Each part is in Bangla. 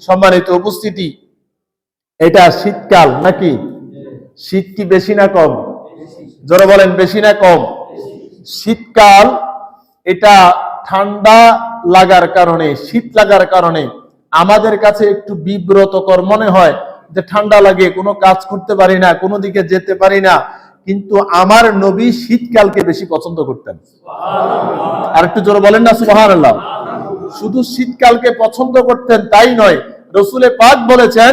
সম্মানিত উপস্থিতি, এটা শীতকাল নাকি? শীত কি বেশি না কম? জোরে বলেন, বেশি না কম? শীতকাল, এটা ঠান্ডা লাগার কারণে, শীত লাগার কারণে আমাদের কাছে একটু বিব্রতকর মনে হয় যে ঠান্ডা লাগে কোনো কাজ করতে পারি না, কোনো দিকে যেতে পারি না। কিন্তু আমার নবী শীতকালকে বেশি পছন্দ করতেন। আর একটু জোরে বলেন না সুবাহান আল্লাহ শুধু শীতকালকে পছন্দ করতেন তাই নয় রসুলে পাক বলেছেন,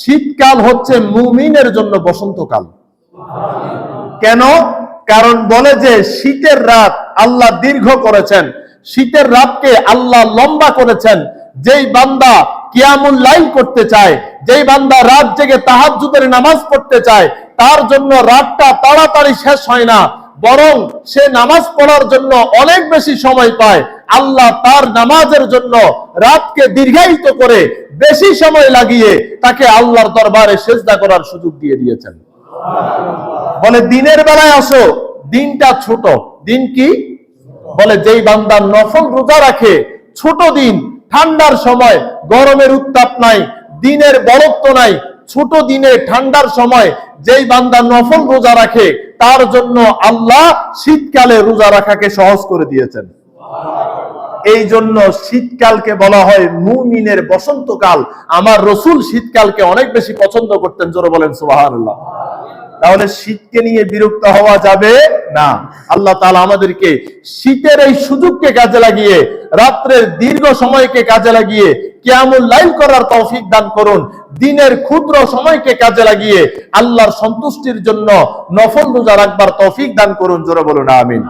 শীতকাল হচ্ছে মুমিনের জন্য বসন্তকাল। কেন? কারণ বলে যে শীতের রাত আল্লাহ দীর্ঘ করেছেন, শীতের রাতকে আল্লাহ লম্বা করেছেন। যেই বান্দা কিয়ামুল লাইল করতে চায়, যেই বান্দা রাত জেগে তাহাজ্জুদের নামাজ পড়তে চায়, তার জন্য রাতটা তাড়াতাড়ি শেষ হয় না, বরং সে নামাজ পড়ার জন্য অনেক বেশি সময় পায়। আল্লাহ তার নামাজের জন্য রাতকে দীর্ঘায়িত করে বেশি সময় লাগিয়ে তাকে আল্লাহর দরবারে সেজদা করার সুযোগ দিয়ে দিয়েছেন। বলে, দিনের বেলায় আসো, দিনটা ছোট। দিন কি? বলে, যেই বান্দা নফল রোজা রাখে, ছোট দিন, ঠান্ডার সময়, গরমের উত্তাপ নাই, দিনের বরত্ব নাই, ছোট দিনে ঠান্ডার সময় যেই বান্দা নফল রোজা রাখে, তার জন্য আল্লাহ শীতকালে রোজা রাখাকে সহজ করে দিয়েছেন। এই জন্য শীতকালকে বলা হয় মুমিনের বসন্তকাল। আমার রসুল শীতকালকে অনেক বেশি পছন্দ করতেন, জোরে বলেন সুবহানাল্লাহ। তাহলে শীতকে নিয়ে বিরক্ত হওয়া যাবে না। আল্লাহ তাআলা আমাদেরকে শীতের এই সুযোগকে কাজে লাগিয়ে, রাত্রের দীর্ঘ সময়কে কাজে লাগিয়ে, কিয়ামুল লাইল করার তৌফিক দান করুন। দিনের ক্ষুদ্র সময়কে কাজে লাগিয়ে, আল্লাহর সন্তুষ্টির জন্য নফল রোজা রাখবার তৌফিক দান করুন, জোরে বলুন, আমিন।